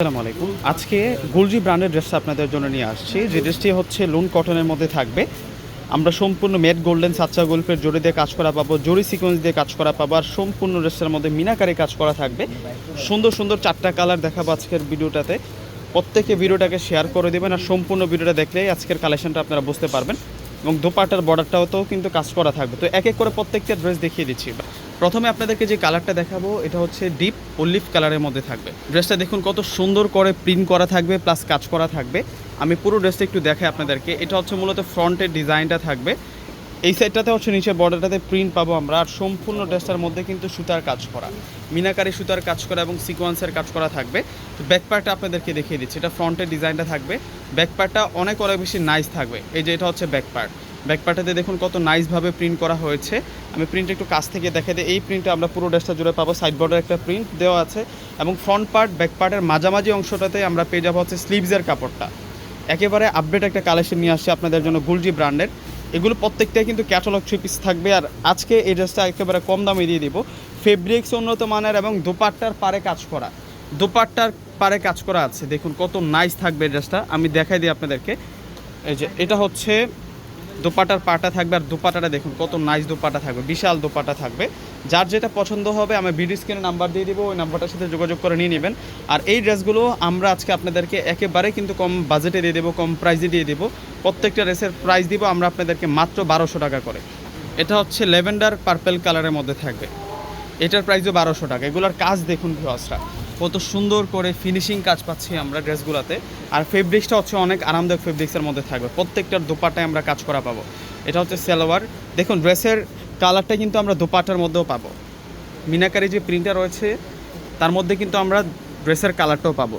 আসসালামু আলাইকুম। আজকে গুলজি ব্র্যান্ডের ড্রেসটা আপনাদের জন্য নিয়ে আসছি। যে ড্রেসটি হচ্ছে লোন কটনের মধ্যে থাকবে। আমরা সম্পূর্ণ মেট গোল্ডেন সাচ্চা গল্পের জড়ি দিয়ে কাজ করা পাবো জরি সিকোয়েন্স দিয়ে কাজ করা পাবো, আর সম্পূর্ণ ড্রেসটার মধ্যে মিনাকারে কাজ করা থাকবে। সুন্দর সুন্দর চারটা কালার দেখাবো আজকের ভিডিওটাতে। প্রত্যেকে ভিডিওটাকে শেয়ার করে দেবেন, আর সম্পূর্ণ ভিডিওটা দেখলেই আজকের কালেকশনটা আপনারা বুঝতে পারবেন। এবং দোপাটার বর্ডারটাও কিন্তু কাজ করা থাকবে। তো এক এক করে প্রত্যেকটা ড্রেস দেখিয়ে দিচ্ছি। প্রথমে আপনাদেরকে যে কালারটা দেখাবো, এটা হচ্ছে ডিপ অলিভ কালারের মধ্যে থাকবে। ড্রেসটা দেখুন কত সুন্দর করে প্রিন্ট করা থাকবে, প্লাস কাজ করা থাকবে। আমি পুরো ড্রেসটা একটু দেখাই আপনাদেরকে। এটা হচ্ছে মূলত ফ্রন্টের ডিজাইনটা থাকবে। এই সাইডটাতে হচ্ছে নিচের বর্ডারটাতে প্রিন্ট পাবো আমরা, আর সম্পূর্ণ ড্রেসটার মধ্যে কিন্তু সুতার কাজ করা, মিনাকারি সুতার কাজ করা এবং সিকোয়েন্সের কাজ করা থাকবে। তো ব্যাক পার্টটা আপনাদেরকে দেখিয়ে দিচ্ছি, এটা ফ্রন্টের ডিজাইনটা থাকবে। ব্যাক পার্টটা অনেক অনেক বেশি নাইস থাকবে। এই যে এটা হচ্ছে ব্যাক পার্ট ব্যাক পার্টটাতে দেখুন কত নাইসভাবে প্রিন্ট করা হয়েছে। আমি প্রিন্ট একটু কাছ থেকে দেখে দিই। এই প্রিন্টটা আমরা পুরো ড্রেসটা জুড়ে পাবো। সাইড বর্ডার একটা প্রিন্ট দেওয়া আছে। এবং ফ্রন্ট পার্ট ব্যাক পার্টের মাঝামাঝি অংশটাতে আমরা পেয়ে যাব হচ্ছে স্লিভসের কাপড়টা। একেবারে আপডেট একটা কালেকশন নিয়ে আসছে আপনাদের জন্য গুলজি ব্র্যান্ডের এগুলো প্রত্যেকটাই কিন্তু ক্যাটালগ থ্রি পিস থাকবে। আর আজকে এই ড্রেসটা একেবারে কম দামে দিয়ে দিব। ফেব্রিক্স উন্নত মানের এবং দোপাট্টার পারে কাজ করা। দোপাট্টার পারে কাজ করা আছে। দেখুন কত নাইস থাকবে ড্রেসটা আমি দেখাই দিই আপনাদেরকে। এই যে এটা হচ্ছে দোপাটার পাটা থাকবে আর দোপাটাটা দেখুন, কত নাইস দোপাটা থাকবে, বিশাল দোপাটা থাকবে। যার যেটা পছন্দ হবে, আমি ভিডিও স্ক্রিনে নাম্বার দিয়ে দিব, ওই নাম্বারটার সাথে যোগাযোগ করে নিয়ে নেবেন। আর এই ড্রেসগুলো আমরা আজকে আপনাদেরকে একেবারে কিন্তু কম বাজেটে দিয়ে দেবো, কম প্রাইসে দিয়ে দেবো। প্রত্যেকটা ড্রেসের প্রাইস দিব, আমরা আপনাদেরকে মাত্র বারোশো টাকা করে। এটা হচ্ছে লেভেন্ডার পার্পেল কালারের মধ্যে থাকবে। এটার প্রাইসও বারোশো টাকা। এগুলোর কাজ দেখুন ভিওসরা কত সুন্দর করে ফিনিশিং কাজ পাচ্ছি আমরা ড্রেসগুলোতে। আর ফেব্রিক্সটা হচ্ছে অনেক আরামদায়ক ফেব্রিক্সের মধ্যে থাকবে। প্রত্যেকটার দোপাটায় আমরা কাজ করা পাবো। এটা হচ্ছে সালোয়ার। দেখুন ড্রেসের কালারটা কিন্তু আমরা দোপাটার মধ্যেও পাবো। মিনাকারি যে প্রিন্টটা রয়েছে, তার মধ্যে কিন্তু আমরা ড্রেসের কালারটাও পাবো।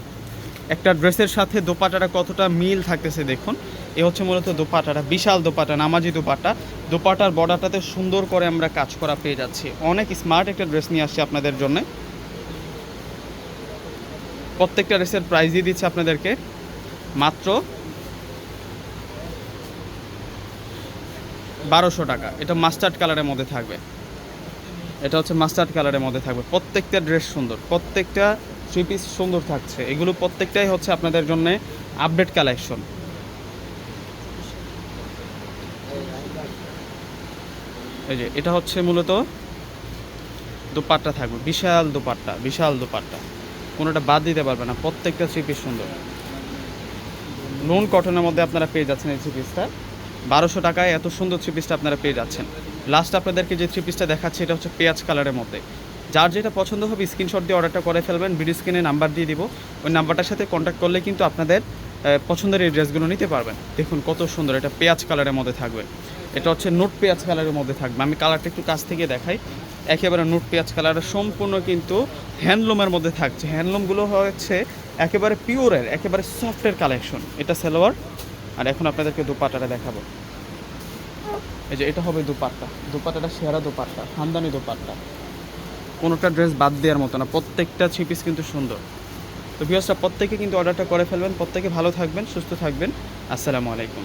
একটা ড্রেসের সাথে দোপাটাটা কতটা মিল থাকতেছে দেখুন। এ হচ্ছে মূলত দোপাটাটা, বিশাল দোপাটা, নামাজি দোপাটা। দোপাটার বর্ডারটাতে সুন্দর করে আমরা কাজ করা পেয়ে যাচ্ছি। অনেক স্মার্ট একটা ড্রেস নিয়ে আসছি আপনাদের জন্য। প্রত্যেকটা ড্রেসের প্রাইস দিয়ে দিচ্ছে আপনাদেরকে। মাত্র বারোশো টাকা। এটা মাস্টার্ড কালারের মধ্যে থাকবে। এটা হচ্ছে মাস্টার্ড কালারের মধ্যে থাকবে। প্রত্যেকটা ড্রেস সুন্দর। প্রত্যেকটা থ্রি পিস সুন্দর থাকছে। এগুলো প্রত্যেকটাই হচ্ছে আপনাদের জন্য আপডেট কালেকশন এই যে, এটা হচ্ছে মূলত দোপাট্টা থাকবে। বিশাল দোপাট্টা বিশাল দোপাট্টা। কোনোটা বাদ দিতে পারবে না। প্রত্যেকটা থ্রি পিস সুন্দর। লোন কটনের মধ্যে আপনারা পেয়ে যাচ্ছেন এই থ্রি পিসটা বারোশো টাকায় এত সুন্দর থ্রি পিসটা আপনারা পেয়ে যাচ্ছেন। লাস্ট আপনাদেরকে যে থ্রি পিসটা দেখাচ্ছে, এটা হচ্ছে পেঁয়াজ কালারের মধ্যে। যার যেটা পছন্দ হবে স্ক্রিনশট দিয়ে অর্ডারটা করে ফেলবেন। ভিডিও স্ক্রিনে নাম্বার দিয়ে দিব। ওই নাম্বারটার সাথে কন্ট্যাক্ট করলে কিন্তু আপনাদের পছন্দের এই ড্রেসগুলো নিতে পারবেন। দেখুন কত সুন্দর, এটা পেঁয়াজ কালারের মধ্যে থাকবে। এটা হচ্ছে নোট পেঁয়াজ কালারের মধ্যে থাকবে। আমি কালারটা একটু কাছ থেকে দেখাই। একেবারে নোট পেঁয়াজ কালারের সম্পূর্ণ কিন্তু হ্যান্ডলুমের মধ্যে থাকছে। হ্যান্ডলুমগুলো হচ্ছে একেবারে পিওরের, একেবারে সফটের কালেকশন। এটা সালোয়ার। আর এখন আপনাদেরকে দুপাটাটা দেখাবো। এই যে এটা হবে দুপাট্টা। দুপাট্টাটা সেরা দুপাট্টা, খানদানি দুপাট্টা। কোনোটা ড্রেস বাদ দেওয়ার মতো না। প্রত্যেকটা থ্রি পিস কিন্তু সুন্দর। তো ভিউসটা প্রত্যেকে কিন্তু অর্ডারটা করে ফেলবেন। প্রত্যেকে ভালো থাকবেন, সুস্থ থাকবেন। আসসালামু আলাইকুম।